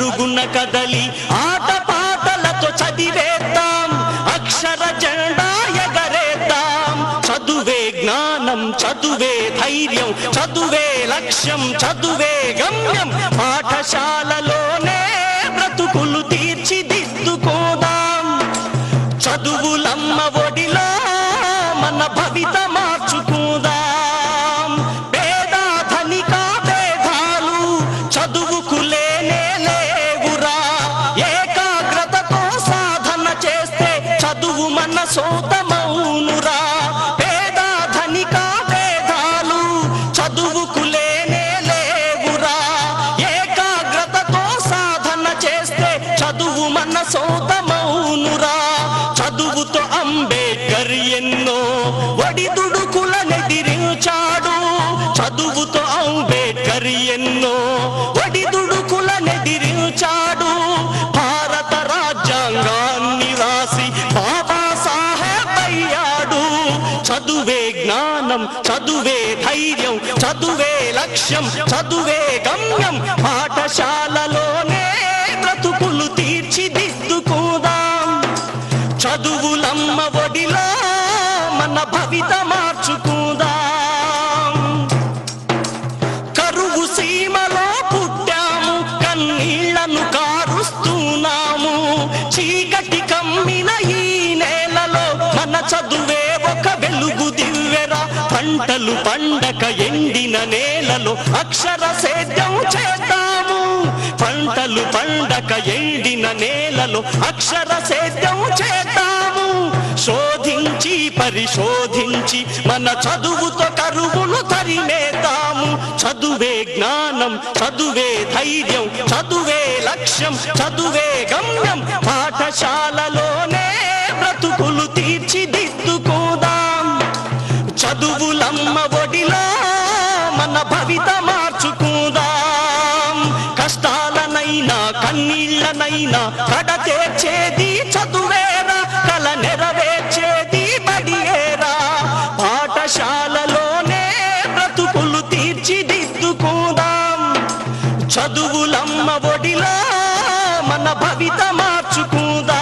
వదలి పరుగున కదలి ఆట పాటలతో చదివేద్దాం. అక్షర జెండా ఎగరేద్దాం. చదువే జ్ఞానం చదువే ధైర్యం చదువే లక్ష్యం చదువే గమ్యం. పాఠశాలలోనే బ్రతుకులు తీర్చిదిద్దుకోదాం. చదువులమ్మ ఒడిలో మన భవిత మార్చుకుందాం. పేద ధనిక భేదాలు చదువుకులే సోతమౌనురా పేద ధనిక భేదాలు చదువుకు లేనే లేవురా. ఏకాగ్రతతో సాధన చేస్తే చదువు మన సోతమౌనురా చదువుతో అంబేద్కర్ ఎన్నో ఒడిదుడుకుల నెదిరించాడు చదువుతో చదువే జ్ఞానం చదువే ధైర్యం చదువే లక్ష్యం చదువే గమ్యం. పంటలు పండక ఎండిన నేలలో అక్షర సేద్యం చేద్దాము. పంటలు పండక ఎండిన నేలలో అక్షర సేద్యం చేద్దాము. శోధించి పరిశోధించి మన చదువుతో కరువును తరిమేద్దాము. చదువే జ్ఞానం చదువే ధైర్యం చదువే లక్ష్యం చదువే గమ్యం. పాఠశాలలోనే బ్రతుకులు కష్టాలనైనా కన్నీళ్ళనైనా కడ చేర్చేది చదువేరా కల నెరవేర్చేది బడియేరా. పాఠశాలలోనే బ్రతుకులు తీర్చిదిద్దుకుందాం. చదువులమ్మ ఒడిలో మన భవిత మార్చుకుందాం.